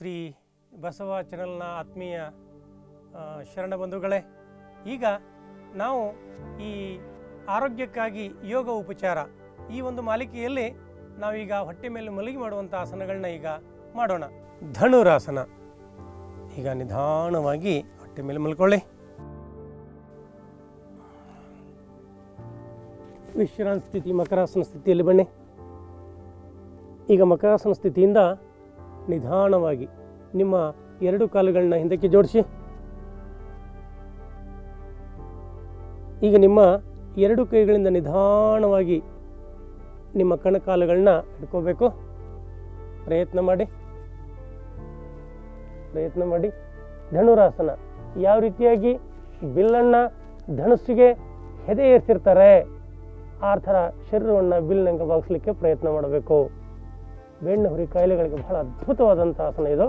ಶ್ರೀ ಬಸವ ಚಾನಲ್ನ ಆತ್ಮೀಯ ಶರಣ ಬಂಧುಗಳೇ, ಈಗ ನಾವು ಈ ಆರೋಗ್ಯಕ್ಕಾಗಿ ಯೋಗ ಉಪಚಾರ ಈ ಒಂದು ಮಾಲಿಕೆಯಲ್ಲಿ ನಾವೀಗ ಹೊಟ್ಟೆ ಮೇಲೆ ಮಲಗಿ ಮಾಡುವಂಥ ಆಸನಗಳನ್ನ ಈಗ ಮಾಡೋಣ. ಧನುರಾಸನ. ಈಗ ನಿಧಾನವಾಗಿ ಹೊಟ್ಟೆ ಮೇಲೆ ಮಲ್ಕೊಳ್ಳಿ. ವಿಶ್ರಾಂತಿ ಸ್ಥಿತಿ, ಮಕರಾಸನ ಸ್ಥಿತಿಯಲ್ಲಿ ಬನ್ನಿ. ಈಗ ಮಕರಾಸನ ಸ್ಥಿತಿಯಿಂದ ನಿಧಾನವಾಗಿ ನಿಮ್ಮ ಎರಡು ಕಾಲುಗಳನ್ನ ಹಿಂದಕ್ಕೆ ಜೋಡಿಸಿ. ಈಗ ನಿಮ್ಮ ಎರಡು ಕೈಗಳಿಂದ ನಿಧಾನವಾಗಿ ನಿಮ್ಮ ಕಣಕಾಲುಗಳನ್ನ ಹಿಡ್ಕೋಬೇಕು. ಪ್ರಯತ್ನ ಮಾಡಿ. ಪ್ರಯತ್ನ ಮಾಡಿ. ಧನುರಾಸನ ಯಾವ ರೀತಿಯಾಗಿ ಬಿಲ್ಲನ್ನು ಧನುಸ್ಸಿಗೆ ಹೆದೆ ಏರಿಸಿರ್ತಾರೆ ಆ ಥರ ಶರೀರವನ್ನು ಬಿಲ್ನಂಗೆ ಬಾಗಿಸ್ಲಿಕ್ಕೆ ಪ್ರಯತ್ನ ಮಾಡಬೇಕು. ಬೆನ್ನು ಹುರಿ ಕಾಯಿಲೆಗಳಿಗೆ ಬಹಳ ಅದ್ಭುತವಾದಂಥ ಆಸನ ಇದು.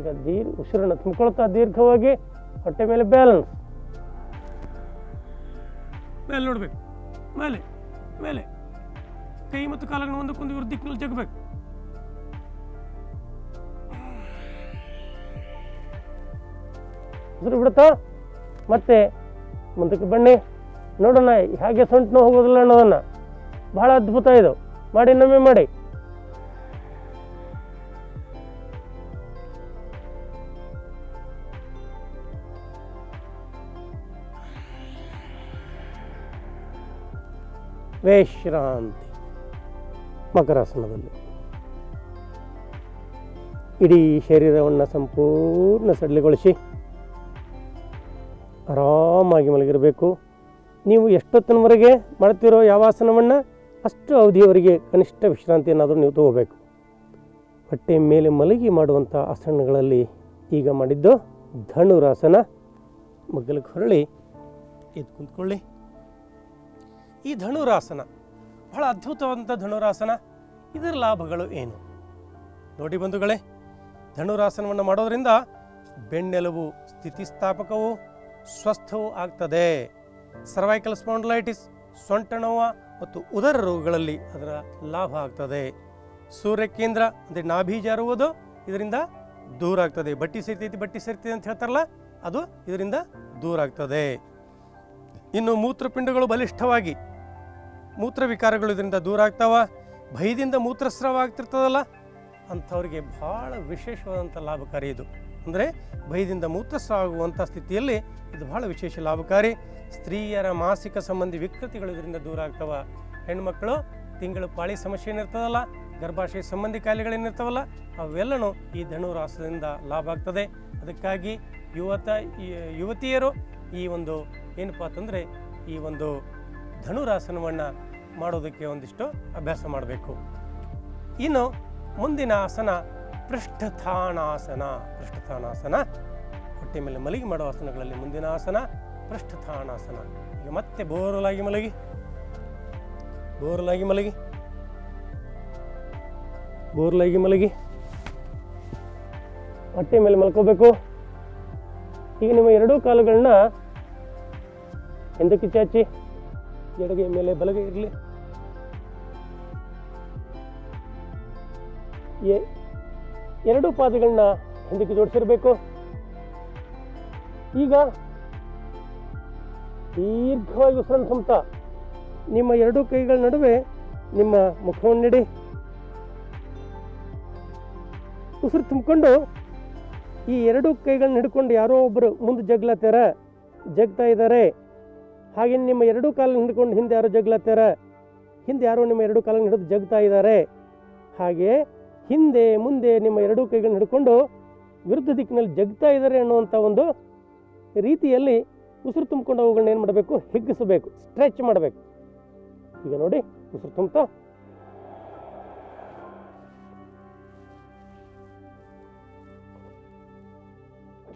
ಈಗ ದೀರ್ ಉಸಿರನ್ನು ತುಂಬಿಕೊಳ್ತಾ ದೀರ್ಘವಾಗಿ ಹೊಟ್ಟೆ ಮೇಲೆ ಬ್ಯಾಲೆನ್ಸ್ ಮೇಲೆ ನೋಡಬೇಕು. ಮೇಲೆ ಮೇಲೆ. ಕೈ ಮತ್ತು ಕಾಲನ್ನು ಒಂದಕ್ಕೊಂದು ಇವ್ರ ದಿಕ್ಕಿನಲ್ಲಿ ಜಗಬೇಕು. ಉಸಿರು ಬಿಡುತ್ತಾ? ಮತ್ತೆ ಮುಂದಕ್ಕೆ ಬನ್ನಿ. ನೋಡೋಣ ಹೇಗೆ ಸೊಂಟು ನೋವು ಹೋಗೋದಿಲ್ಲ ಅನ್ನೋದನ್ನ. ಬಹಳ ಅದ್ಭುತ ಇದು. ಮಾಡಿ ನಮ್ಮೆ ಮಾಡಿ. ವಿಶ್ರಾಂತಿ ಮಕರಾಸನದಲ್ಲಿ. ಇಡೀ ಶರೀರವನ್ನು ಸಂಪೂರ್ಣ ಸಡಿಲಗೊಳಿಸಿ ಆರಾಮಾಗಿ ಮಲಗಿರಬೇಕು. ನೀವು ಎಷ್ಟೊತ್ತಿನವರೆಗೆ ಮಾಡ್ತಿರೋ ಯಾವ ಆಸನವನ್ನು ಅಷ್ಟು ಅವಧಿಯವರೆಗೆ ಕನಿಷ್ಠ ವಿಶ್ರಾಂತಿಯನ್ನಾದರೂ ನೀವು ತಗೋಬೇಕು. ಹೊಟ್ಟೆ ಮೇಲೆ ಮಲಗಿ ಮಾಡುವಂಥ ಆಸನಗಳಲ್ಲಿ ಈಗ ಮಾಡಿದ್ದು ಧನುರಾಸನ. ಮಗ್ಗಲಿಗೆ ಹೊರಳಿ, ಎದ್ದು ಕುಂತ್ಕೊಳ್ಳಿ. ಈ ಧನುರಾಸನ. ಬಹಳ ಅದ್ಭುತವಾದಂಥ ಧನುರಾಸನ. ಇದರ ಲಾಭಗಳು ಏನು? ನೋಡಿ ಬಂಧುಗಳೇ, ಧನುರಾಸನವನ್ನು ಮಾಡೋದರಿಂದ ಬೆನ್ನೆಲುಬು ಸ್ಥಿತಿಸ್ಥಾಪಕವು ಸ್ವಸ್ಥವೂ ಆಗ್ತದೆ. ಸರ್ವೈಕಲ್ ಸ್ಪಾಂಡ್ಲೈಟಿಸ್ ಸೊಂಟ ನೋವು ಮತ್ತು ಉದರ ರೋಗಗಳಲ್ಲಿ ಅದರ ಲಾಭ ಆಗ್ತದೆ. ಸೂರ್ಯ ಕೇಂದ್ರ ಅಂದರೆ ನಾಭಿ ಜಾರುವುದು ಇದರಿಂದ ದೂರ ಆಗ್ತದೆ. ಬಟ್ಟಿ ಸೇರ್ತೈತಿ ಬಟ್ಟಿ ಸೇರ್ತೈತಿ ಅಂತ ಹೇಳ್ತಾರಲ್ಲ, ಅದು ಇದರಿಂದ ದೂರ ಆಗ್ತದೆ. ಇನ್ನು ಮೂತ್ರಪಿಂಡಗಳು ಬಲಿಷ್ಠವಾಗಿ ಮೂತ್ರ ವಿಕಾರಗಳು ಇದರಿಂದ ದೂರ ಆಗ್ತಾವ? ಭಯದಿಂದ ಮೂತ್ರಸ್ರಾವ ಆಗ್ತಿರ್ತದಲ್ಲ ಅಂಥವ್ರಿಗೆ ಭಾಳ ವಿಶೇಷವಾದಂಥ ಲಾಭಕಾರಿ ಇದು. ಅಂದರೆ ಭಯದಿಂದ ಮೂತ್ರಸ್ರಾವ ಆಗುವಂಥ ಸ್ಥಿತಿಯಲ್ಲಿ ಇದು ಭಾಳ ವಿಶೇಷ ಲಾಭಕಾರಿ. ಸ್ತ್ರೀಯರ ಮಾಸಿಕ ಸಂಬಂಧಿ ವಿಕೃತಿಗಳು ಇದರಿಂದ ದೂರ ಆಗ್ತಾವ. ಹೆಣ್ಮಕ್ಳು, ತಿಂಗಳು ಪಾಳಿ ಸಮಸ್ಯೆ ಏನಿರ್ತದಲ್ಲ, ಗರ್ಭಾಶಯ ಸಂಬಂಧಿ ಕಾಯಿಲೆಗಳೇನಿರ್ತಾವಲ್ಲ ಅವೆಲ್ಲನೂ ಈ ಧನುರಾಸದಿಂದ ಲಾಭ ಆಗ್ತದೆ. ಅದಕ್ಕಾಗಿ ಯುವತ ಯುವತಿಯರು ಈ ಒಂದು ಏನಪ್ಪ ಅಂತಂದರೆ, ಈ ಒಂದು ಧನುರಾಸನವನ್ನು ಮಾಡೋದಕ್ಕೆ ಒಂದಿಷ್ಟು ಅಭ್ಯಾಸ ಮಾಡಬೇಕು. ಇನ್ನು ಮುಂದಿನ ಆಸನ ಪೃಷ್ಠಥಾನಾಸನ. ಪೃಷ್ಠಥಾನಾಸನ. ಹೊಟ್ಟೆ ಮೇಲೆ ಮಲಗಿ ಮಾಡೋ ಆಸನಗಳಲ್ಲಿ ಮುಂದಿನ ಆಸನ ಪೃಷ್ಠಥಾನಾಸನ. ಈಗ ಮತ್ತೆ ಬೋರಲಾಗಿ ಮಲಗಿ. ಬೋರಲಾಗಿ ಮಲಗಿ. ಬೋರ್ಲಾಗಿ ಮಲಗಿ. ಹೊಟ್ಟೆ ಮೇಲೆ ಮಲ್ಕೋಬೇಕು. ಈಗ ನಿಮ್ಮ ಎರಡೂ ಕಾಲುಗಳನ್ನ ಹಿಂದಕ್ಕೆ ಚಾಚಿ? ಎಡಗೈ ಮೇಲೆ ಬಲಗೈ ಇರಲಿ. ಎರಡೂ ಪಾದಗಳನ್ನ ಹಿಂದಕ್ಕೆ ಜೋಡಿಸಿರ್ಬೇಕು. ಈಗ ದೀರ್ಘವಾಗಿ ಉಸಿರನ್ನು ಸಂತ ನಿಮ್ಮ ಎರಡೂ ಕೈಗಳ ನಡುವೆ ನಿಮ್ಮ ಮುಖವನ್ನಿಡಿ ಉಸಿರು ತುಂಬಿಕೊಂಡು ಈ ಎರಡು ಕೈಗಳನ್ನ ಹಿಡ್ಕೊಂಡು ಯಾರೋ ಒಬ್ಬರು ಮುಂದೆ ಜಗ್ಲತ್ತಾರ ಜಗ್ತಾ ಇದ್ದಾರೆ. ಹಾಗೆ ನಿಮ್ಮ ಎರಡೂ ಕಾಲನ್ನು ಹಿಡ್ಕೊಂಡು ಹಿಂದೆ ಯಾರೋ ಜಗ್ಲತ್ತಾರ ಹಿಂದೆ ಯಾರೋ ನಿಮ್ಮ ಎರಡು ಕಾಲನ್ನು ಹಿಡಿದು ಜಗ್ತಾ ಇದ್ದಾರೆ. ಹಾಗೆ ಹಿಂದೆ ಮುಂದೆ ನಿಮ್ಮ ಎರಡೂ ಕೈಗಳನ್ನ ಹಿಡ್ಕೊಂಡು ವಿರುದ್ಧ ದಿಕ್ಕಿನಲ್ಲಿ ಜಗ್ತಾ ಇದ್ದಾರೆ ಅನ್ನುವಂಥ ಒಂದು ರೀತಿಯಲ್ಲಿ ಉಸಿರು ತುಂಬಿಕೊಂಡು ಅವುಗಳನ್ನ ಏನು ಮಾಡಬೇಕು? ಹಿಗ್ಗಿಸಬೇಕು ಸ್ಟ್ರೆಚ್ ಮಾಡಬೇಕು. ಈಗ ನೋಡಿ, ಉಸಿರು ತುಂಬ್ತಾ.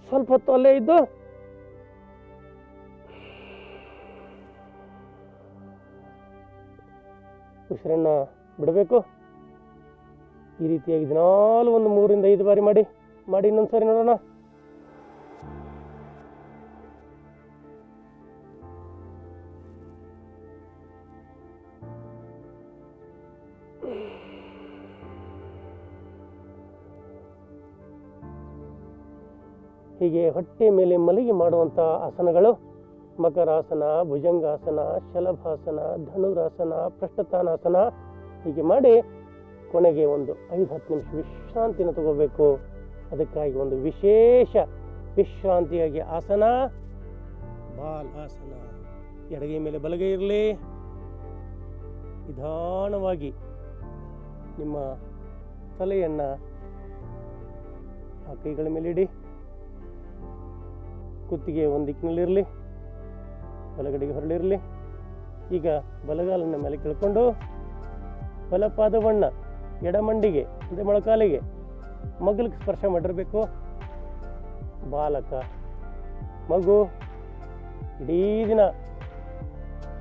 ಸ್ವಲ್ಪ ಹೊತ್ತು ಅಲ್ಲೇ ಇದ್ದು. ಉಸಿರನ್ನ ಬಿಡಬೇಕು. ಈ ರೀತಿಯಾಗಿ ದಿನಾಲು ಒಂದು ಮೂರಿಂದ ಐದು ಬಾರಿ ಮಾಡಿ ಮಾಡಿ ಇನ್ನೊಂದು ಸಾರಿ ನೋಡೋಣ. ಹೀಗೆ ಹೊಟ್ಟೆ ಮೇಲೆ ಮಲಗಿ ಮಾಡುವಂಥ ಆಸನಗಳು, ಮಕರಾಸನ, ಭುಜಂಗಾಸನ, ಶಲಭಾಸನ, ಧನುರಾಸನ ಪೃಷ್ಠತಾನಾಸನ ಹೀಗೆ ಮಾಡಿ ಕೊನೆಗೆ ಒಂದು ಐದು ಹತ್ತು ನಿಮಿಷ ವಿಶ್ರಾಂತಿನ ತಗೋಬೇಕು. ಅದಕ್ಕಾಗಿ ಒಂದು ವಿಶೇಷ ವಿಶ್ರಾಂತಿಯಾಗಿ ಆಸನ. ಬಾಲ್ ಆಸನ ಎಡಗೈ ಮೇಲೆ ಬಲಗೈ ಇರಲಿ. ನಿಧಾನವಾಗಿ ನಿಮ್ಮ ತಲೆಯನ್ನು ಆ ಕೈಗಳ ಮೇಲೆ ಇಡಿ. ಕುತ್ತಿಗೆ ಒಂದು ದಿಕ್ಕಿನಲ್ಲಿರಲಿ ಬಲಗಡೆಗೆ ಹೊರಳಿರಲಿ. ಈಗ ಬಲಗಾಲನ್ನ ಮೇಲೆ ತಿಳ್ಕೊಂಡು ಬಲಪಾದವನ್ನ ಎಡಮಂಡಿಗೆ, ಅಂದರೆ ಮೊಳಕಾಲಿಗೆ ಮಗ್ಲಿಗೆ ಸ್ಪರ್ಶ ಮಾಡಿರಬೇಕು. ಬಾಲಕ, ಮಗು, ಇಡೀ ದಿನ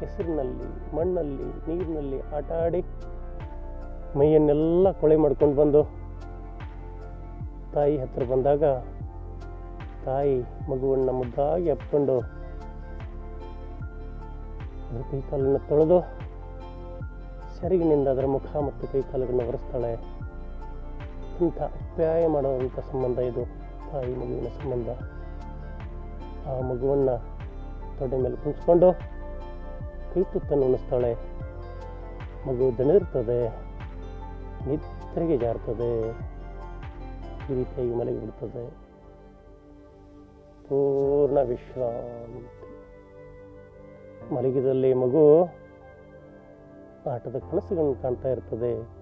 ಹೆಸರಿನಲ್ಲಿ ಮಣ್ಣಲ್ಲಿ, ನೀರಿನಲ್ಲಿ ಆಟ ಆಡಿ ಮೈಯನ್ನೆಲ್ಲ ಕೊಳೆ ಮಾಡ್ಕೊಂಡು ಬಂದು ತಾಯಿ ಹತ್ತಿರ ಬಂದಾಗ ತಾಯಿ ಮಗುವನ್ನು ಮುದ್ದಾಗಿ ಅಪ್ಕೊಂಡು ಕೈ ಕಾಲನ್ನು ತೊಳೆದು ಸೆರಗಿನಿಂದ ಅದರ ಮುಖ ಮತ್ತು ಕೈಕಾಲುಗಳನ್ನು ಒರೆಸ್ತಾಳೆ. ಇಂಥ ಅಪ್ಯಾಯ ಮಾಡುವಂಥ ಸಂಬಂಧ ಇದು, ತಾಯಿ ಮಗುವಿನ ಸಂಬಂಧ. ಆ ಮಗುವನ್ನು ತೊಡೆ ಮೇಲೆ ಕುಂಚ್ಕೊಂಡು ಕೈ ತುತ್ತನ್ನು ಉಣಿಸ್ತಾಳೆ. ಮಗು ದಣಿರ್ತದೆ, ನಿದ್ರೆಗೆ ಜಾರ್ತದೆ. ಈ ರೀತಿಯಾಗಿ ಮಲಗಿ ಬಿಡ್ತದೆ. ಪೂರ್ಣ ವಿಶ್ರಾಂತಿ. ಮಲಗಿದಲ್ಲಿ ಮಗು ಆಟದ ಕನಸುಗಳನ್ನು ಕಾಣ್ತಾ ಇರ್ತದೆ.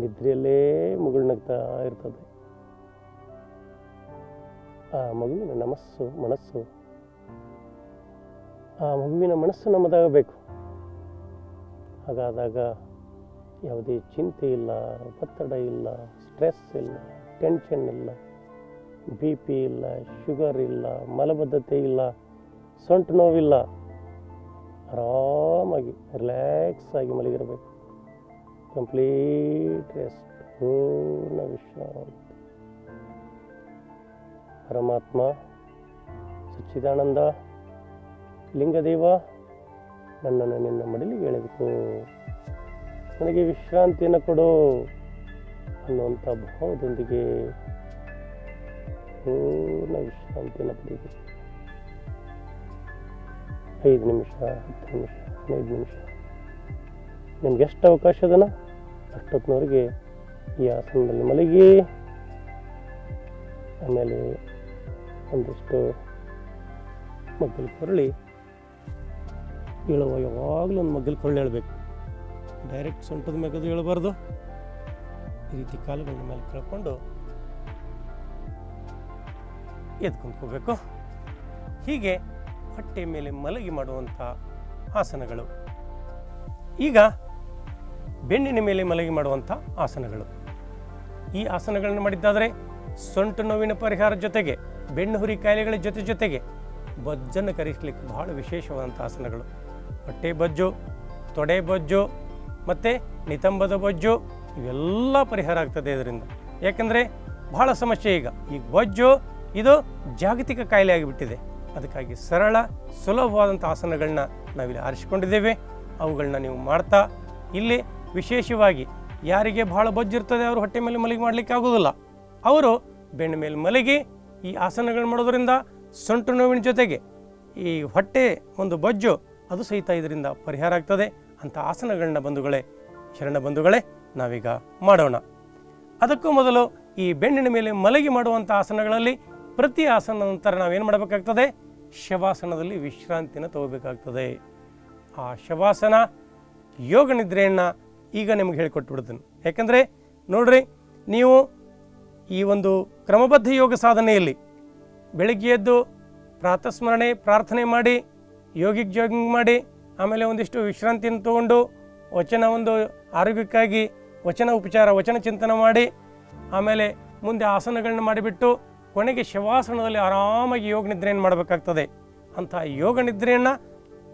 ನಿದ್ರೆಯಲ್ಲೇ ಮುಗುಳ್ನಗ್ತಾ ಇರ್ತದೆ. ಆ ಮಗುವಿನ ನಮಸ್ಸು, ಮನಸ್ಸು. ಆ ಮಗುವಿನ ಮನಸ್ಸು ನಮ್ಮದಾಗಬೇಕು. ಹಾಗಾದಾಗ ಯಾವುದೇ ಚಿಂತೆ ಇಲ್ಲ, ಒತ್ತಡ ಇಲ್ಲ ಸ್ಟ್ರೆಸ್ ಇಲ್ಲ ಟೆನ್ಷನ್ ಇಲ್ಲ ಬಿ ಪಿ ಇಲ್ಲ ಶುಗರ್ ಇಲ್ಲ, ಮಲಬದ್ಧತೆ ಇಲ್ಲ, ಸೊಂಟು ನೋವಿಲ್ಲ. ಆರಾಮಾಗಿ ರಿಲ್ಯಾಕ್ಸ್ ಆಗಿ ಮಲಗಿರಬೇಕು. ಕಂಪ್ಲೀಟ್ ರೆಸ್ಟ್ ಪೂರ್ಣ ವಿಶ್ರಾಂತಿ. ಪರಮಾತ್ಮ, ಸಚ್ಚಿದಾನಂದ, ಲಿಂಗದೇವ ನನ್ನನ್ನು ನಿನ್ನ ಮಡಿಲಿಗೆ ಹೇಳಬೇಕು ನನಗೆ ವಿಶ್ರಾಂತಿಯನ್ನು ಕೊಡು ಅನ್ನುವಂಥ ಭಾವದೊಂದಿಗೆ ಪೂರ್ಣ ವಿಶ್ರಾಂತಿಯನ್ನು ಪಡೀಬೇಕು ಐದು ನಿಮಿಷ, ಹತ್ತು ನಿಮಿಷ, ಹದಿನೈದು ನಿಮಿಷ. ನಿಮ್ಗೆ ಎಷ್ಟು ಅವಕಾಶ ಅದನ? ಅಷ್ಟೊತ್ತಿನವರೆಗೆ ಈ ಆಸನದಲ್ಲಿ ಮಲಗಿ. ಆಮೇಲೆ ಒಂದಿಷ್ಟು ಮಗ್ಗಲು ಕೊರಳಿ. ಏಳುವ ಯಾವಾಗಲೂ ಒಂದು ಮಗ್ಗಲು ಕೊರಳಿ ಹೇಳ್ಬೇಕು. ಡೈರೆಕ್ಟ್ ಸೊಂಟದ ಮ್ಯಾಗದು ಹೇಳಬಾರ್ದು ಈ ರೀತಿ ಕಾಲುಗಳ ಮೇಲೆ ಕೇಳ್ಕೊಂಡು ಎದ್ಕೊಂಡ್ಕೋಬೇಕು ಹೀಗೆ ಹೊಟ್ಟೆ ಮೇಲೆ ಮಲಗಿ ಮಾಡುವಂಥ ಆಸನಗಳು. ಈಗ ಬೆನ್ನಿನ ಮೇಲೆ ಮಲಗಿ ಮಾಡುವಂಥ ಆಸನಗಳು. ಈ ಆಸನಗಳನ್ನು ಮಾಡಿದ್ದಾದರೆ ಸೊಂಟು ನೋವಿನ ಪರಿಹಾರ ಜೊತೆಗೆ ಬೆನ್ನು ಹುರಿ ಕಾಯಿಲೆಗಳ ಜೊತೆ ಜೊತೆಗೆ ಬೊಜ್ಜನ್ನು ಕರಿಸಲಿಕ್ಕೆ ಬಹಳ ವಿಶೇಷವಾದಂಥ ಆಸನಗಳು. ಹೊಟ್ಟೆ ಬೊಜ್ಜು, ತೊಡೆ ಬೊಜ್ಜು ಮತ್ತು ನಿತಂಬದ ಬೊಜ್ಜು ಇವೆಲ್ಲ ಪರಿಹಾರ ಆಗ್ತದೆ ಇದರಿಂದ. ಯಾಕಂದರೆ ಬಹಳ ಸಮಸ್ಯೆ ಈಗ. ಈ ಬೊಜ್ಜು ಇದು ಜಾಗತಿಕ ಕಾಯಿಲೆ ಆಗಿಬಿಟ್ಟಿದೆ. ಅದಕ್ಕಾಗಿ ಸರಳ, ಸುಲಭವಾದಂಥ ಆಸನಗಳನ್ನ ನಾವಿಲ್ಲಿ ಆರಿಸಿಕೊಂಡಿದ್ದೇವೆ. ಅವುಗಳನ್ನ ನೀವು ಮಾಡ್ತಾ, ಇಲ್ಲಿ ವಿಶೇಷವಾಗಿ ಯಾರಿಗೆ ಬಹಳ ಬೊಜ್ಜಿರ್ತದೆ ಅವರು ಹೊಟ್ಟೆ ಮೇಲೆ ಮಲಗಿ ಮಾಡಲಿಕ್ಕೆ ಆಗೋದಿಲ್ಲ. ಅವರು ಬೆನ್ನ ಮೇಲೆ ಮಲಗಿ ಈ ಆಸನಗಳು ಮಾಡೋದರಿಂದ ಸೊಂಟು ನೋವಿನ ಜೊತೆಗೆ ಈ ಹೊಟ್ಟೆ ಒಂದು ಬೊಜ್ಜು ಅದು ಸಹಿತ ಇದರಿಂದ ಪರಿಹಾರ ಆಗ್ತದೆ. ಅಂಥ ಆಸನಗಳನ್ನ ಬಂಧುಗಳೇ, ಶರಣ ಬಂಧುಗಳೇ, ನಾವೀಗ ಮಾಡೋಣ. ಅದಕ್ಕೂ ಮೊದಲು ಈ ಬೆನ್ನಿನ ಮೇಲೆ ಮಲಗಿ ಮಾಡುವಂಥ ಆಸನಗಳಲ್ಲಿ ಪ್ರತಿ ಆಸನ ನಂತರ ನಾವೇನು ಮಾಡಬೇಕಾಗ್ತದೆ? ಶವಾಸನದಲ್ಲಿ ವಿಶ್ರಾಂತಿನ ತಗೋಬೇಕಾಗ್ತದೆ. ಆ ಶವಾಸನ ಯೋಗ ನಿದ್ರೆಯನ್ನು ಈಗ ನಿಮಗೆ ಹೇಳಿಕೊಟ್ಬಿಡ್ತೀನಿ. ಯಾಕಂದರೆ ನೋಡ್ರಿ, ನೀವು ಈ ಒಂದು ಕ್ರಮಬದ್ಧ ಯೋಗ ಸಾಧನೆಯಲ್ಲಿ ಬೆಳಗ್ಗೆ ಎದ್ದು ಪ್ರಾತಸ್ಮರಣೆ ಪ್ರಾರ್ಥನೆ ಮಾಡಿ, ಯೋಗಿಕ್ ಜಾಗಿಂಗ್ ಮಾಡಿ, ಆಮೇಲೆ ಒಂದಿಷ್ಟು ವಿಶ್ರಾಂತಿಯನ್ನು ತಗೊಂಡು ವಚನ ಒಂದು ಆರೋಗ್ಯಕ್ಕಾಗಿ ವಚನ ಉಪಚಾರ, ವಚನ ಚಿಂತನೆ ಮಾಡಿ, ಆಮೇಲೆ ಮುಂದೆ ಆಸನಗಳನ್ನ ಮಾಡಿಬಿಟ್ಟು ಕೊನೆಗೆ ಶವಾಸನದಲ್ಲಿ ಆರಾಮಾಗಿ ಯೋಗ ನಿದ್ರೆಯನ್ನು ಮಾಡಬೇಕಾಗ್ತದೆ. ಅಂಥ ಯೋಗ ನಿದ್ರೆಯನ್ನು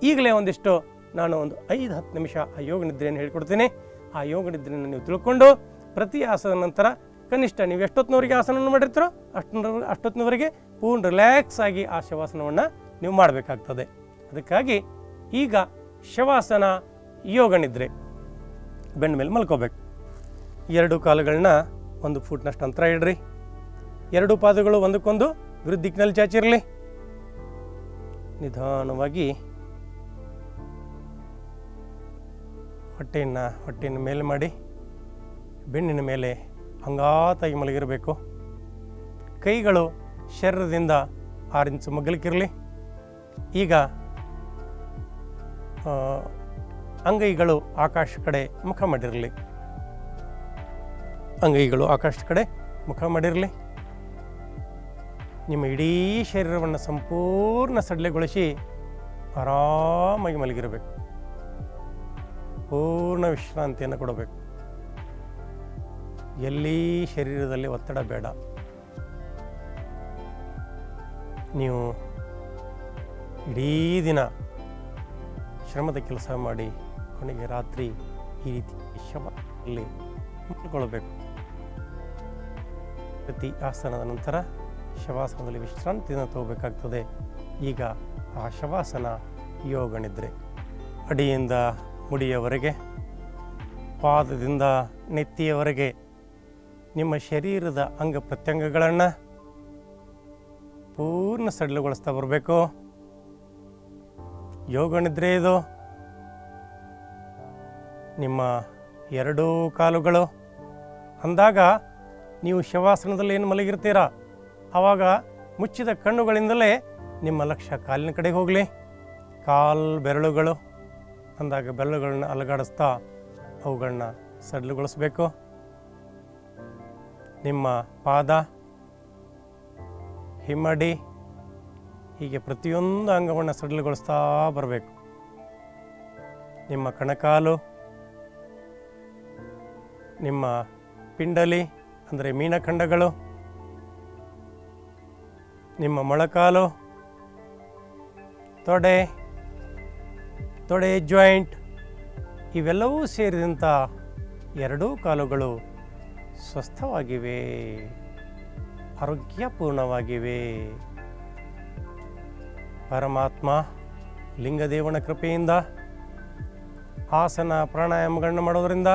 ಈಗಲೇ ಒಂದಿಷ್ಟು ನಾನು ಒಂದು ಐದು ಹತ್ತು ನಿಮಿಷ ಆ ಯೋಗ ನಿದ್ರೆಯನ್ನು ಹೇಳ್ಕೊಡ್ತೀನಿ. ಆ ಯೋಗ ನಿದ್ರೆಯನ್ನು ನೀವು ತಿಳ್ಕೊಂಡು ಪ್ರತಿ ಆಸನ ನಂತರ ಕನಿಷ್ಠ ನೀವು ಎಷ್ಟೊತ್ತಿನವರೆಗೆ ಆಸನವನ್ನು ಮಾಡಿರ್ತೀರೋ ಅಷ್ಟೊಂದು ಅಷ್ಟೊತ್ತಿನವರೆಗೆ ಪೂರ್ಣ ರಿಲ್ಯಾಕ್ಸ್ ಆಗಿ ಆ ಶವಾಸನವನ್ನು ನೀವು ಮಾಡಬೇಕಾಗ್ತದೆ. ಅದಕ್ಕಾಗಿ ಈಗ ಶವಾಸನ, ಯೋಗ ನಿದ್ರೆ ಬೆನ್ನ ಮೇಲೆ ಮಲ್ಕೋಬೇಕು. ಎರಡು ಕಾಲುಗಳನ್ನ ಒಂದು ಫೂಟ್ನಷ್ಟು ಅಂತರ ಇಡ್ರಿ. ಎರಡು ಪಾದಗಳು ಒಂದಕ್ಕೊಂದು. ವಿರುದ್ಧ ದಿಕ್ಕಿನಲ್ಲಿ ಚಾಚಿರಲಿ ನಿಧಾನವಾಗಿ. ಹೊಟ್ಟೆಯನ್ನು ಹೊಟ್ಟೆಯನ್ನು ಮೇಲೆ ಮಾಡಿ. ಬೆನ್ನಿನ ಮೇಲೆ ಹಂಗಾತಾಗಿ ಮಲಗಿರಬೇಕು. ಕೈಗಳು ಶರೀರದಿಂದ ಆರು ಇಂಚು ಮಗ್ಗಲಿಕ್ಕಿರಲಿ. ಈಗ ಅಂಗೈಗಳು ಆಕಾಶ ಕಡೆ ಮುಖ ಮಾಡಿರಲಿ. ಅಂಗೈಗಳು ಆಕಾಶ ಕಡೆ ಮುಖ ಮಾಡಿರಲಿ. ನಿಮ್ಮ ಇಡೀ ಶರೀರವನ್ನು ಸಂಪೂರ್ಣ ಸಡಿಲಗೊಳಿಸಿ ಆರಾಮಾಗಿ ಮಲಗಿರಬೇಕು. ಪೂರ್ಣ ವಿಶ್ರಾಂತಿಯನ್ನು ಕೊಡಬೇಕು. ಎಲ್ಲಿ ಶರೀರದಲ್ಲಿ ಒತ್ತಡ ಬೇಡ. ನೀವು ಇಡೀ ದಿನ ಶ್ರಮದ ಕೆಲಸ ಮಾಡಿ ಕೊನೆಗೆ ರಾತ್ರಿ ಈ ರೀತಿ ಶ್ರಮದಲ್ಲಿ ಮಲ್ಕೊಳ್ಬೇಕು ಪ್ರತಿ ಆಸನದ ನಂತರ ಶವಾಸನದಲ್ಲಿ ವಿಶ್ರಾಂತಿಯನ್ನು ತಗೋಬೇಕಾಗ್ತದೆ. ಈಗ ಆ ಶವಾಸನ ಯೋಗ ನಿದ್ರೆ ಅಡಿಯಿಂದ ಮುಡಿಯವರೆಗೆ, ಪಾದದಿಂದ ನೆತ್ತಿಯವರೆಗೆ ನಿಮ್ಮ ಶರೀರದ ಅಂಗ ಪ್ರತ್ಯಂಗಗಳನ್ನು ಪೂರ್ಣ ಸಡಿಲಗೊಳಿಸ್ತಾ ಬರಬೇಕು. ಯೋಗ ನಿದ್ರೆ ಇದು ನಿಮ್ಮ ಎರಡೂ ಕಾಲುಗಳು. ಅಂದಾಗ ನೀವು ಶವಾಸನದಲ್ಲಿ ಏನು ಮಲಗಿರ್ತೀರಾ? ಆವಾಗ ಮುಚ್ಚಿದ ಕಣ್ಣುಗಳಿಂದಲೇ ನಿಮ್ಮ ಲಕ್ಷ್ಯ ಕಾಲಿನ ಕಡೆಗೆ ಹೋಗಲಿ. ಕಾಲು ಬೆರಳುಗಳು ಅಂದಾಗ ಬೆರಳುಗಳನ್ನ ಅಲಗಾಡಿಸ್ತಾ ಅವುಗಳನ್ನ ಸಡಿಲುಗೊಳಿಸಬೇಕು. ನಿಮ್ಮ ಪಾದ, ಹಿಮ್ಮಡಿ, ಹೀಗೆ ಪ್ರತಿಯೊಂದು ಅಂಗವನ್ನು ಸಡಿಲುಗೊಳಿಸ್ತಾ ಬರಬೇಕು. ನಿಮ್ಮ ಕಣಕಾಲು, ನಿಮ್ಮ ಪಿಂಡಲಿ, ಅಂದರೆ ಮೀನಖಂಡಗಳು ನಿಮ್ಮ ಮೊಳಕಾಲು? ತೊಡೆ? ತೊಡೆ ಜಾಯಿಂಟ್? ಇವೆಲ್ಲವೂ ಸೇರಿದಂಥ ಎರಡೂ ಕಾಲುಗಳು ಸ್ವಸ್ಥವಾಗಿವೆ, ಆರೋಗ್ಯಪೂರ್ಣವಾಗಿವೆ. ಪರಮಾತ್ಮ ಲಿಂಗದೇವನ ಕೃಪೆಯಿಂದ, ಆಸನ ಪ್ರಾಣಾಯಾಮಗಳನ್ನು ಮಾಡೋದರಿಂದ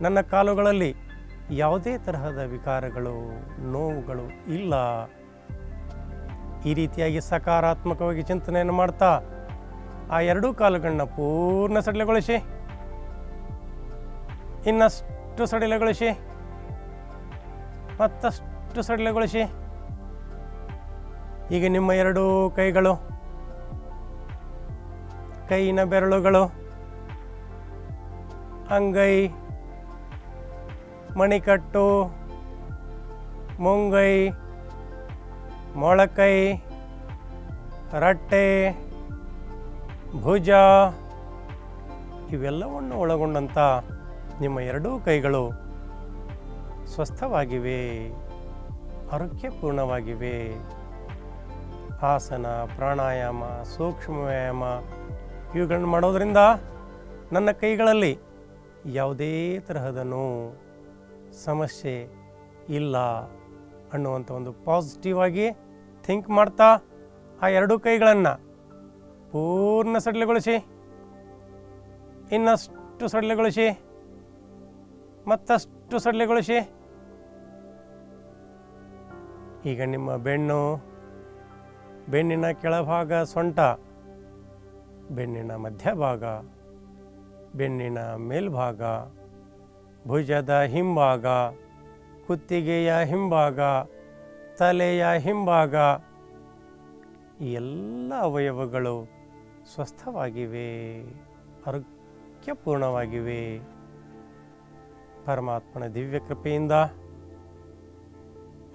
ನನ್ನ ಕಾಲುಗಳಲ್ಲಿ ಯಾವುದೇ ತರಹದ ವಿಕಾರಗಳು, ನೋವುಗಳು ಇಲ್ಲ. ಈ ರೀತಿಯಾಗಿ ಸಕಾರಾತ್ಮಕವಾಗಿ ಚಿಂತನೆಯನ್ನು ಮಾಡ್ತಾ ಆ ಎರಡೂ ಕಾಲುಗಳನ್ನ ಪೂರ್ಣ ಸಡಿಲಗೊಳಿಸಿ, ಇನ್ನಷ್ಟು ಸಡಿಲಗೊಳಿಸಿ, ಮತ್ತಷ್ಟು ಸಡಿಲಗೊಳಿಸಿ, ಈಗ ನಿಮ್ಮ ಎರಡೂ ಕೈಗಳು ಕೈಯಿನ ಬೆರಳುಗಳು, ಅಂಗೈ, ಮಣಿಕಟ್ಟು, ಮುಂಗೈ ಮೊಳಕೈ, ರಟ್ಟೆ, ಭುಜ ಇವೆಲ್ಲವನ್ನು ಒಳಗೊಂಡಂಥ ನಿಮ್ಮ ಎರಡೂ ಕೈಗಳು ಸ್ವಸ್ಥವಾಗಿವೆ, ಆರೋಗ್ಯಪೂರ್ಣವಾಗಿವೆ. ಆಸನ, ಪ್ರಾಣಾಯಾಮ ಸೂಕ್ಷ್ಮ ವ್ಯಾಯಾಮ ಇವುಗಳನ್ನು ಮಾಡೋದರಿಂದ ನನ್ನ ಕೈಗಳಲ್ಲಿ ಯಾವುದೇ ತರಹದ ಸಮಸ್ಯೆ ಇಲ್ಲ ಅನ್ನುವಂಥ ಒಂದು ಪಾಸಿಟಿವ್ ಆಗಿ ಥಿಂಕ್ ಮಾಡ್ತಾ ಆ ಎರಡೂ ಕೈಗಳನ್ನು ಪೂರ್ಣ ಸಡಿಲಗೊಳಿಸಿ, ಇನ್ನಷ್ಟು ಸಡಿಲಗೊಳಿಸಿ, ಮತ್ತಷ್ಟು ಸಡಿಲಗೊಳಿಸಿ. ಈಗ ನಿಮ್ಮ ಬೆನ್ನು, ಬೆನ್ನಿನ ಕೆಳಭಾಗ ಸೊಂಟ, ಬೆನ್ನಿನ ಮಧ್ಯಭಾಗ, ಬೆನ್ನಿನ ಮೇಲ್ಭಾಗ, ಭುಜದ ಹಿಂಭಾಗ, ಕುತ್ತಿಗೆಯ ಹಿಂಭಾಗ ತಲೆಯ ಹಿಂಭಾಗ, ಈ ಎಲ್ಲ ಅವಯವಗಳು ಸ್ವಸ್ಥವಾಗಿವೆ, ಆರೋಗ್ಯಪೂರ್ಣವಾಗಿವೆ. ಪರಮಾತ್ಮನ ದಿವ್ಯ ಕೃಪೆಯಿಂದ,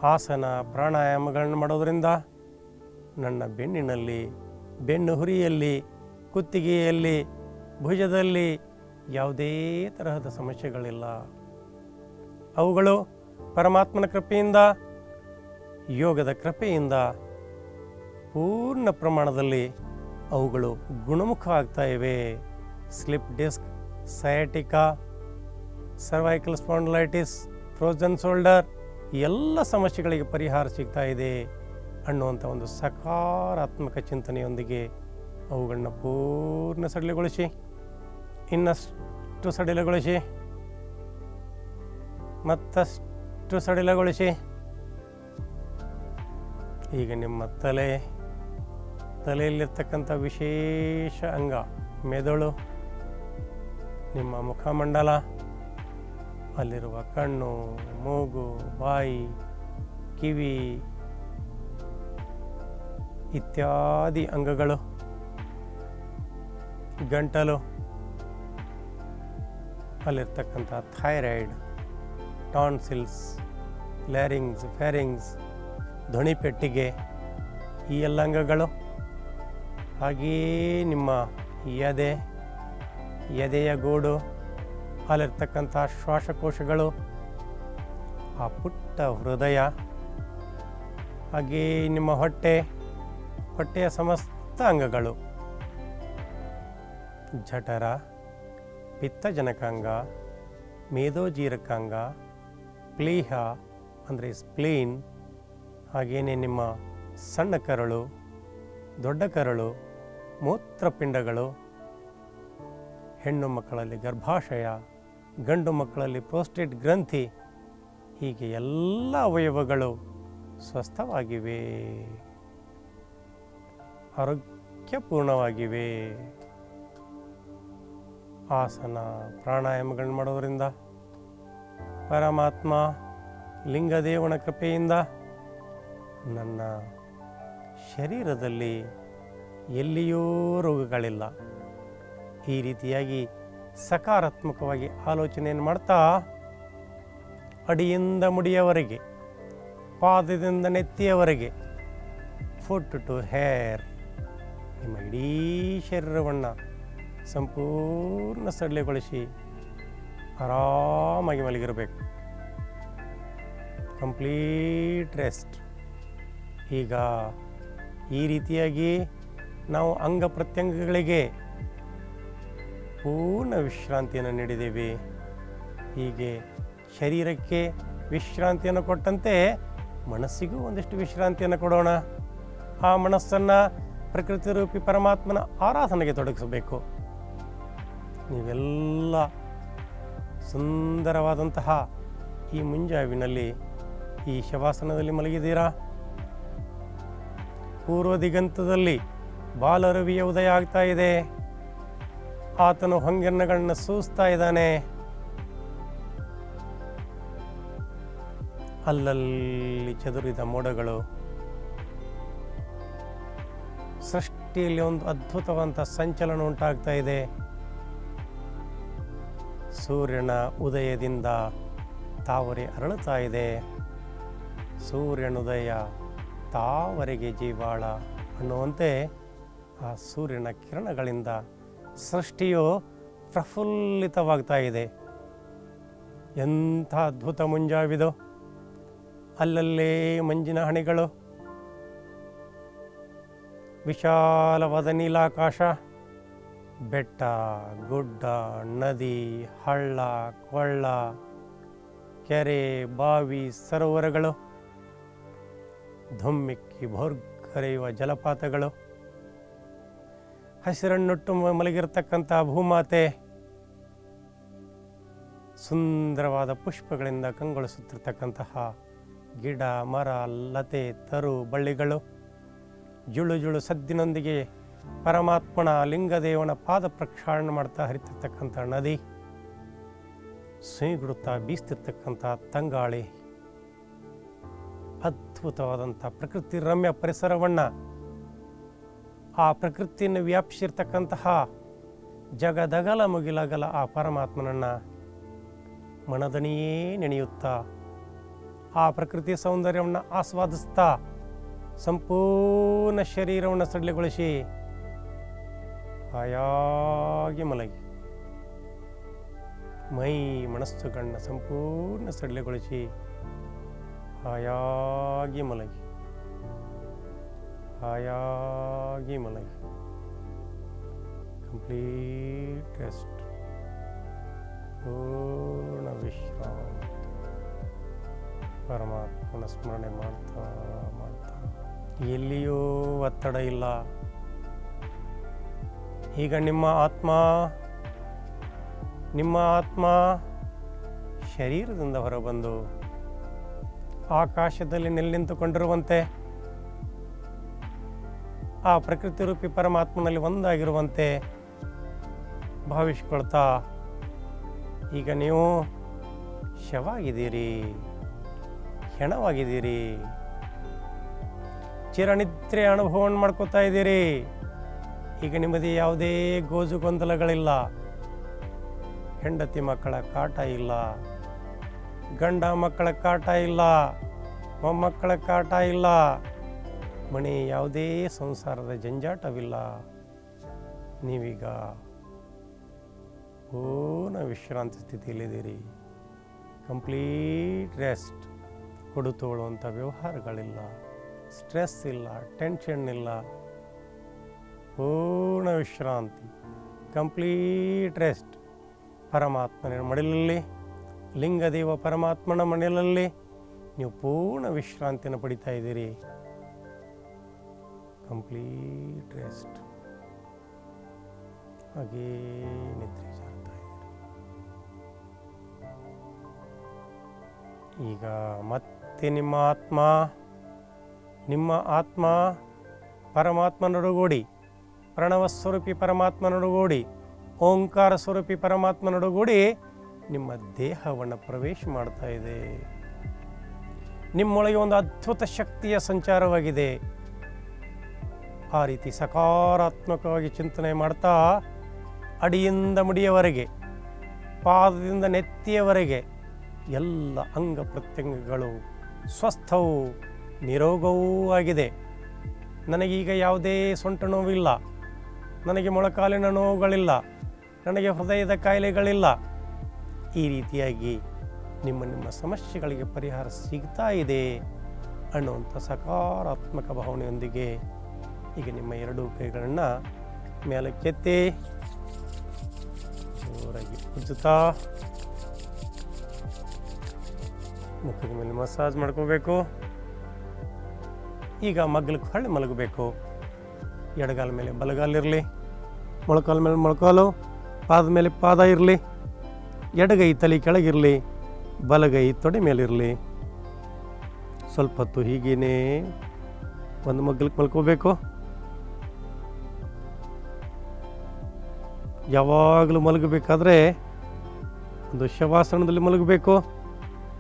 ಆಸನ ಪ್ರಾಣಾಯಾಮಗಳನ್ನು ಮಾಡೋದರಿಂದ, ನನ್ನ ಬೆನ್ನಿನಲ್ಲಿ, ಬೆನ್ನು ಹುರಿಯಲ್ಲಿ, ಕುತ್ತಿಗೆಯಲ್ಲಿ, ಭುಜದಲ್ಲಿ ಯಾವುದೇ ತರಹದ ಸಮಸ್ಯೆಗಳಿಲ್ಲ. ಅವುಗಳು ಪರಮಾತ್ಮನ ಕೃಪೆಯಿಂದ ಯೋಗದ ಕೃಪೆಯಿಂದ ಪೂರ್ಣ ಪ್ರಮಾಣದಲ್ಲಿ ಅವುಗಳು ಗುಣಮುಖ ಆಗ್ತಾ ಇವೆ slip disc, sciatica, cervical spondylitis, frozen shoulder, ಎಲ್ಲ ಸಮಸ್ಯೆಗಳಿಗೆ ಪರಿಹಾರ ಸಿಗ್ತಾ ಇದೆ ಅನ್ನುವಂಥ ಒಂದು ಸಕಾರಾತ್ಮಕ ಚಿಂತನೆಯೊಂದಿಗೆ ಅವುಗಳನ್ನ ಪೂರ್ಣ ಸಡಿಲಗೊಳಿಸಿ, ಇನ್ನಷ್ಟು ಸಡಿಲಗೊಳಿಸಿ, ಮತ್ತಷ್ಟು ಸಡಿಲಗೊಳಿಸಿ. ಈಗ ನಿಮ್ಮ ತಲೆ, ತಲೆಯಲ್ಲಿರ್ತಕ್ಕಂಥ ವಿಶೇಷ ಅಂಗ, ಮೆದುಳು, ನಿಮ್ಮ ಮುಖಮಂಡಲ, ಅಲ್ಲಿರುವ ಕಣ್ಣು, ಮೂಗು, ಬಾಯಿ, ಕಿವಿ ಇತ್ಯಾದಿ ಅಂಗಗಳು, ಗಂಟಲು, ಅಲ್ಲಿರ್ತಕ್ಕಂಥ ಥೈರಾಯ್ಡ್, ಟಾನ್ಸಿಲ್ಸ್ ಲ್ಯಾರಿಂಗ್ಸ್ ಫ್ಯಾರಿಂಗ್ಸ್ ಧ್ವನಿಪೆಟ್ಟಿಗೆ ಈ ಎಲ್ಲ ಅಂಗಗಳು ಹಾಗೆಯೇ ನಿಮ್ಮ ಎದೆ, ಎದೆಯ ಗೂಡು ಅಲ್ಲಿರ್ತಕ್ಕಂಥ ಶ್ವಾಸಕೋಶಗಳು, ಆ ಪುಟ್ಟ ಹೃದಯ ಹಾಗೆ ನಿಮ್ಮ ಹೊಟ್ಟೆ, ಹೊಟ್ಟೆಯ ಸಮಸ್ತ ಅಂಗಗಳು. ಜಠರ, ಪಿತ್ತಜನಕಾಂಗ, ಮೇದೋಜೀರಕಾಂಗ, ಪ್ಲೀಹ ಅಂದರೆ ಸ್ಪ್ಲೀನ್ ಹಾಗೆಯೇ ನಿಮ್ಮ ಸಣ್ಣ ಕರಳು, ದೊಡ್ಡ ಕರಳು ಮೂತ್ರಪಿಂಡಗಳು ಹೆಣ್ಣು ಮಕ್ಕಳಲ್ಲಿ ಗರ್ಭಾಶಯ, ಗಂಡು ಮಕ್ಕಳಲ್ಲಿ ಪ್ರೋಸ್ಟೇಟ್ ಗ್ರಂಥಿ, ಹೀಗೆ ಎಲ್ಲ ಅವಯವಗಳು ಸ್ವಸ್ಥವಾಗಿವೆ. ಆರೋಗ್ಯಪೂರ್ಣವಾಗಿವೆ. ಆಸನ ಪ್ರಾಣಾಯಾಮಗಳನ್ನು ಮಾಡೋದರಿಂದ, ಪರಮಾತ್ಮ ಲಿಂಗದೇವನ ಕೃಪೆಯಿಂದ ನನ್ನ ಶರೀರದಲ್ಲಿ ಎಲ್ಲಿಯೂ ರೋಗಗಳಿಲ್ಲ. ಈ ರೀತಿಯಾಗಿ ಸಕಾರಾತ್ಮಕವಾಗಿ ಆಲೋಚನೆಯನ್ನು ಮಾಡ್ತಾ ಅಡಿಯಿಂದ ಮುಡಿಯವರೆಗೆ, ಪಾದದಿಂದ ನೆತ್ತಿಯವರೆಗೆ ಫುಟ್ ಟು ಹೇರ್ ನಿಮ್ಮ ಇಡೀ ಶರೀರವನ್ನು ಸಂಪೂರ್ಣ ಸಡಿಲಗೊಳಿಸಿ ಆರಾಮಾಗಿ ಮಲಗಿರಬೇಕು. ಕಂಪ್ಲೀಟ್ ರೆಸ್ಟ್ ಈಗ ಈ ರೀತಿಯಾಗಿ ನಾವು ಅಂಗ ಪ್ರತ್ಯಂಗಗಳಿಗೆ ಪೂರ್ಣ ವಿಶ್ರಾಂತಿಯನ್ನು ನೀಡಿದ್ದೇವೆ. ಹೀಗೆ ಶರೀರಕ್ಕೆ ವಿಶ್ರಾಂತಿಯನ್ನು ಕೊಟ್ಟಂತೆ ಮನಸ್ಸಿಗೂ ಒಂದಿಷ್ಟು ವಿಶ್ರಾಂತಿಯನ್ನು ಕೊಡೋಣ. ಆ ಮನಸ್ಸನ್ನು ಪ್ರಕೃತಿ ರೂಪಿ ಪರಮಾತ್ಮನ ಆರಾಧನೆಗೆ ತೊಡಗಿಸಬೇಕು. ನೀವೆಲ್ಲ ಸುಂದರವಾದಂತಹ ಈ ಮುಂಜಾವಿನಲ್ಲಿ ಈ ಶವಾಸನದಲ್ಲಿ ಮಲಗಿದ್ದೀರಾ? ಪೂರ್ವ ದಿಗಂತದಲ್ಲಿ ಬಾಲರವಿಯ ಉದಯ ಆಗ್ತಾ ಇದೆ. ಆತನು ಹೊಂಗೆನ್ನಗಳನ್ನ ಸೂಸ್ತಾ ಇದ್ದಾನೆ. ಅಲ್ಲಲ್ಲಿ ಚದುರಿದ ಮೋಡಗಳು. ಸೃಷ್ಟಿಯಲ್ಲಿ ಒಂದು ಅದ್ಭುತವಂತ ಸಂಚಲನ ಉಂಟಾಗ್ತಾ ಇದೆ. ಸೂರ್ಯನ ಉದಯದಿಂದ ತಾವರೆ ಅರಳುತ್ತಾ ಇದೆ. ಸೂರ್ಯನುದಯ ತಾವರೆಗೆ ಜೀವಾಳ ಅನ್ನುವಂತೆ ಆ ಸೂರ್ಯನ ಕಿರಣಗಳಿಂದ ಸೃಷ್ಟಿಯು ಪ್ರಫುಲ್ಲಿತವಾಗ್ತಾ ಇದೆ. ಎಂಥ ಅದ್ಭುತ ಮುಂಜಾವಿದು. ಅಲ್ಲಲ್ಲೇ ಮಂಜಿನ ಹಣಿಗಳು. ವಿಶಾಲವಾದ ನೀಲಾಕಾಶ. ಬೆಟ್ಟ, ಗುಡ್ಡ, ನದಿ, ಹಳ್ಳ, ಕೊಳ್ಳ, ಕೆರೆ, ಬಾವಿ, ಸರೋವರಗಳು. ಧುಮ್ಮಿಕ್ಕಿ ಭೋರ್ಗರೆಯುವ ಜಲಪಾತಗಳು. ಹಸಿರನ್ನುಟ್ಟು ಮಲಗಿರತಕ್ಕಂಥ ಭೂಮಾತೆ ಸುಂದರವಾದ ಪುಷ್ಪಗಳಿಂದ ಕಂಗೊಳಿಸುತ್ತಿರ್ತಕ್ಕಂತಹ ಗಿಡ, ಮರ, ಲತೆ, ತರು, ಬಳ್ಳಿಗಳು ಜುಳು ಜುಳು ಸದ್ದಿನೊಂದಿಗೆ ಪರಮಾತ್ಮನ ಲಿಂಗದೇವನ ಪಾದ ಪ್ರಕ್ಷಾಳನ ಮಾಡ್ತಾ ಹರಿತಿರ್ತಕ್ಕಂಥ ನದಿ ಸುಯಿಗುಡುತ್ತಾ ಬೀಸ್ತಿರ್ತಕ್ಕಂಥ ತಂಗಾಳಿ ಅದ್ಭುತವಾದಂಥ ಪ್ರಕೃತಿ ರಮ್ಯ ಪರಿಸರವನ್ನು ಆ ಪ್ರಕೃತಿಯನ್ನು ವ್ಯಾಪಿಸಿರ್ತಕ್ಕಂತಹ ಜಗದಗಲ ಮುಗಿಲಗಲ ಆ ಪರಮಾತ್ಮನನ್ನು ಮನದಣಿಯೇ ನೆನೆಯುತ್ತಾ ಆ ಪ್ರಕೃತಿ ಸೌಂದರ್ಯವನ್ನು ಆಸ್ವಾದಿಸ್ತಾ ಸಂಪೂರ್ಣ ಶರೀರವನ್ನು ಸಡಿಲಗೊಳಿಸಿ ಹಾಯಾಗಿ ಮಲಗಿ ಮೈ ಮನಸ್ಸುಗಳನ್ನ ಸಂಪೂರ್ಣ ಸಡಿಲಗೊಳಿಸಿ ಹಾಯಾಗಿ ಮಲಗಿ. ಹಾಯಾಗಿ ಮಲಗಿ. Complete rest. ಪೂರ್ಣ ವಿಶ್ರಾಮ ಪರಮಾತ್ಮನ ಸ್ಮರಣೆ ಮಾಡ್ತಾ ಮಾಡ್ತಾ. ಎಲ್ಲಿಯೂ ಒತ್ತಡ ಇಲ್ಲ. ಈಗ ನಿಮ್ಮ ಆತ್ಮ ನಿಮ್ಮ ಆತ್ಮ ಶರೀರದಿಂದ ಹೊರಬಂದು ಆಕಾಶದಲ್ಲಿ ನೆಲೆ ನಿಂತುಕೊಂಡಿರುವಂತೆ ಆ ಪ್ರಕೃತಿ ರೂಪಿ ಪರಮಾತ್ಮನಲ್ಲಿ ಒಂದಾಗಿರುವಂತೆ ಭಾವಿಸ್ಕೊಳ್ತಾ, ಈಗ ನೀವು ಶವಾಗಿದ್ದೀರಿ ಹೆಣವಾಗಿದ್ದೀರಿ, ಚಿರನಿದ್ರೆ ಅನುಭವವನ್ನು ಮಾಡ್ಕೋತಾ ಇದ್ದೀರಿ. ಈಗ ನಿಮ್ಮದೇ ಯಾವುದೇ ಗೋಜು ಗೊಂದಲಗಳಿಲ್ಲ. ಹೆಂಡತಿ ಮಕ್ಕಳ ಕಾಟ ಇಲ್ಲ. ಗಂಡ ಮಕ್ಕಳ ಕಾಟ ಇಲ್ಲ, ಮೊಮ್ಮಕ್ಕಳ ಕಾಟ ಇಲ್ಲ. ಮನೆ ಯಾವುದೇ ಸಂಸಾರದ ಜಂಜಾಟವಿಲ್ಲ. ನೀವೀಗ ಪೂರ್ಣ ವಿಶ್ರಾಂತಿ ಸ್ಥಿತಿಯಲ್ಲಿದ್ದೀರಿ. ಕಂಪ್ಲೀಟ್ ರೆಸ್ಟ್ ಕೊಡು ತಗೊಳ್ಳುವಂಥ ವ್ಯವಹಾರಗಳಿಲ್ಲ. ಸ್ಟ್ರೆಸ್ ಇಲ್ಲ, ಟೆನ್ಷನ್ ಇಲ್ಲ. ಪೂರ್ಣ ವಿಶ್ರಾಂತಿ, ಕಂಪ್ಲೀಟ್ ರೆಸ್ಟ್. ಪರಮಾತ್ಮನ ಮಡಿಲಲ್ಲಿ ಲಿಂಗದೇವ ಪರಮಾತ್ಮನ ಮನೆಯಲ್ಲೇ ನೀವು ಪೂರ್ಣ ವಿಶ್ರಾಂತಿಯನ್ನು ಪಡಿತಾ ಇದ್ದೀರಿ. Complete rest. ಹಾಗೇ ನಿದ್ರೆ ಈಗ ಮತ್ತೆ ನಿಮ್ಮ ಆತ್ಮ ನಿಮ್ಮ ಆತ್ಮ ಪರಮಾತ್ಮನೊಡಗೂಡಿ ಪ್ರಣವ ಸ್ವರೂಪಿ ಪರಮಾತ್ಮನೊಡಗೂಡಿ ಓಂಕಾರ ಸ್ವರೂಪಿ ಪರಮಾತ್ಮನೊಡಗೂಡಿ ನಿಮ್ಮ ದೇಹವನ್ನು ಪ್ರವೇಶ ಮಾಡ್ತಾ ಇದೆ. ನಿಮ್ಮೊಳಗೆ ಒಂದು ಅದ್ಭುತ ಶಕ್ತಿಯ ಸಂಚಾರವಾಗಿದೆ. ಆ ರೀತಿ ಸಕಾರಾತ್ಮಕವಾಗಿ ಚಿಂತನೆ ಮಾಡ್ತಾ ಅಡಿಯಿಂದ ಮುಡಿಯವರೆಗೆ, ಪಾದದಿಂದ ನೆತ್ತಿಯವರೆಗೆ ಎಲ್ಲ ಅಂಗ ಪ್ರತ್ಯಂಗಗಳು ಸ್ವಸ್ಥವೂ ನಿರೋಗವೂ ಆಗಿದೆ. ನನಗೀಗ ಯಾವುದೇ ಸೊಂಟ ನೋವಿಲ್ಲ. ನನಗೆ ಮೊಳಕಾಲಿನ ನೋವುಗಳಿಲ್ಲ. ನನಗೆ ಹೃದಯದ ಕಾಯಿಲೆಗಳಿಲ್ಲ. ಈ ರೀತಿಯಾಗಿ ನಿಮ್ಮ ನಿಮ್ಮ ಸಮಸ್ಯೆಗಳಿಗೆ ಪರಿಹಾರ ಸಿಗ್ತಾ ಇದೆ ಅನ್ನುವಂಥ ಸಕಾರಾತ್ಮಕ ಭಾವನೆಯೊಂದಿಗೆ ಈಗ ನಿಮ್ಮ ಎರಡೂ ಕೈಗಳನ್ನು ಮೇಲಕ್ಕೆತ್ತಿ ಜೋರಾಗಿ ಉಜ್ಜುತ್ತಾ ಮುಖದ ಮೇಲೆ ಮಸಾಜ್ ಮಾಡ್ಕೋಬೇಕು. ಈಗ ಮಗ್ಲಕ್ಕೆ ಹೊಳ್ಳಿ ಮಲಗಬೇಕು. ಎಡಗಾಲ ಮೇಲೆ ಬಲಗಾಲಿರಲಿ ಮೊಳಕಾಲ ಮೇಲೆ ಮೊಳಕಾಲು, ಪಾದ ಮೇಲೆ ಪಾದ ಇರಲಿ. ಎಡಗೈ ತಲೆ ಕೆಳಗಿರಲಿ, ಬಲಗೈ ತೊಡೆ ಮೇಲಿರಲಿ. ಸ್ವಲ್ಪ ಹೊತ್ತು ಹೀಗೇನೇ ಒಂದು ಮಗ್ಲಕ್ಕೆ ಮಲ್ಕೋಬೇಕು. ಯಾವಾಗಲೂ ಮಲಗಬೇಕಾದ್ರೆ ಒಂದು ಶವಾಸನದಲ್ಲಿ ಮಲಗಬೇಕು.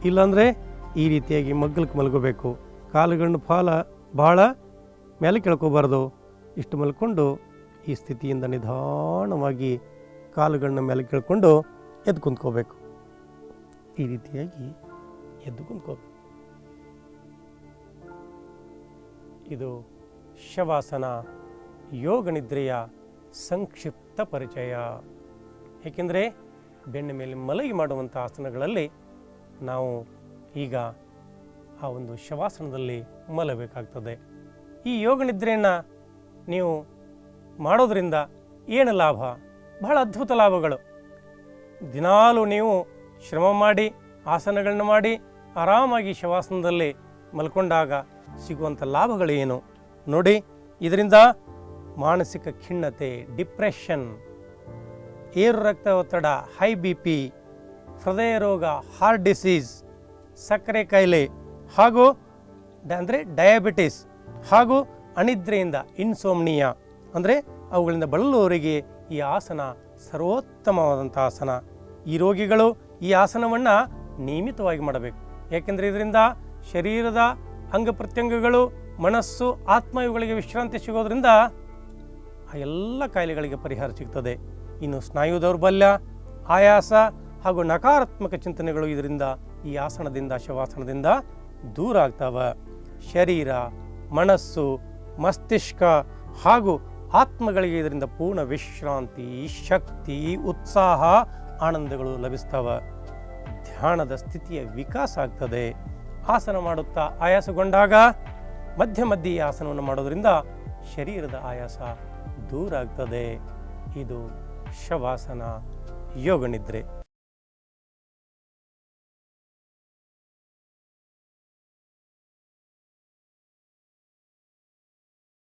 ಇಲ್ಲಾಂದರೆ ಈ ರೀತಿಯಾಗಿ ಮಗ್ಗಲಕ್ಕೆ ಮಲಗಬೇಕು. ಕಾಲುಗಳನ್ನು ಫಾಲ ಭಾಳ ಮೇಲೆ ಕೇಳ್ಕೋಬಾರ್ದು. ಇಷ್ಟು ಮಲ್ಕೊಂಡು ಈ ಸ್ಥಿತಿಯಿಂದ ನಿಧಾನವಾಗಿ ಕಾಲುಗಳನ್ನ ಮೇಲೆ ಕೇಳ್ಕೊಂಡು ಎದ್ದು ಕುಂತ್ಕೋಬೇಕು. ಈ ರೀತಿಯಾಗಿ ಎದ್ದು ಕುಂತ್ಕೋಬೇಕು. ಇದು ಶವಾಸನ, ಯೋಗ ನಿದ್ರೆಯ ಸಂಕ್ಷಿಪ್ತ ಪರಿಚಯ. ಏಕೆಂದರೆ ಬೆನ್ನ ಮೇಲೆ ಮಲಗಿ ಮಾಡುವಂಥ ಆಸನಗಳಲ್ಲಿ ನಾವು ಈಗ ಆ ಒಂದು ಶವಾಸನದಲ್ಲಿ ಮಲಬೇಕಾಗ್ತದೆ ಈ ಯೋಗ ನಿದ್ರೆಯನ್ನು ನೀವು ಮಾಡೋದರಿಂದ ಏನು ಲಾಭ? ಬಹಳ ಅದ್ಭುತ ಲಾಭಗಳು. ದಿನಾಲೂ ನೀವು ಶ್ರಮ ಮಾಡಿ, ಆಸನಗಳನ್ನು ಮಾಡಿ, ಆರಾಮಾಗಿ ಶವಾಸನದಲ್ಲಿ ಮಲ್ಕೊಂಡಾಗ ಸಿಗುವಂಥ ಲಾಭಗಳೇನು? ನೋಡಿ, ಇದರಿಂದ ಮಾನಸಿಕ ಖಿನ್ನತೆ, ಡಿಪ್ರೆಷನ್, ಏರು ರಕ್ತ ಒತ್ತಡ ಹೈ ಬಿ ಪಿ ಹೃದಯ ರೋಗ ಹಾರ್ಟ್ ಡಿಸೀಸ್ ಸಕ್ಕರೆ ಕಾಯಿಲೆ ಹಾಗೂ ಅಂದರೆ ಡಯಾಬಿಟಿಸ್ ಹಾಗೂ ಅನಿದ್ರೆಯಿಂದ ಇನ್ಸೋಮ್ನಿಯಾ ಅಂದರೆ ಅವುಗಳಿಂದ ಬಳಲುವವರಿಗೆ ಈ ಆಸನ ಸರ್ವೋತ್ತಮವಾದಂಥ ಆಸನ. ಈ ರೋಗಿಗಳು ಈ ಆಸನವನ್ನು ನಿಯಮಿತವಾಗಿ ಮಾಡಬೇಕು. ಏಕೆಂದರೆ ಇದರಿಂದ ಶರೀರದ ಅಂಗ ಪ್ರತ್ಯಂಗಗಳು, ಮನಸ್ಸು, ಆತ್ಮ ಇವುಗಳಿಗೆ ವಿಶ್ರಾಂತಿ ಸಿಗೋದ್ರಿಂದ ಆ ಎಲ್ಲ ಕಾಯಿಲೆಗಳಿಗೆ ಪರಿಹಾರ ಸಿಗ್ತದೆ. ಇನ್ನು ಸ್ನಾಯು ದೌರ್ಬಲ್ಯ, ಆಯಾಸ ಹಾಗೂ ನಕಾರಾತ್ಮಕ ಚಿಂತನೆಗಳು ಇದರಿಂದ ಈ ಆಸನದಿಂದ, ಶವಾಸನದಿಂದ ದೂರ ಆಗ್ತಾವ. ಶರೀರ, ಮನಸ್ಸು, ಮಸ್ತಿಷ್ಕ ಹಾಗೂ ಆತ್ಮಗಳಿಗೆ ಇದರಿಂದ ಪೂರ್ಣ ವಿಶ್ರಾಂತಿ, ಶಕ್ತಿ, ಉತ್ಸಾಹ ಆನಂದಗಳು ಲಭಿಸ್ತಾವ, ಧ್ಯಾನದ ಸ್ಥಿತಿಯ ವಿಕಾಸ ಆಗ್ತದೆ. ಆಸನ ಮಾಡುತ್ತಾ ಆಯಾಸಗೊಂಡಾಗ ಮಧ್ಯ ಮಧ್ಯೆ ಆಸನವನ್ನು ಮಾಡೋದರಿಂದ ಶರೀರದ ಆಯಾಸ ದೂರ ಆಗ್ತದೆ. ಇದು ಶವಾಸನ ಯೋಗ ನಿದ್ರೆ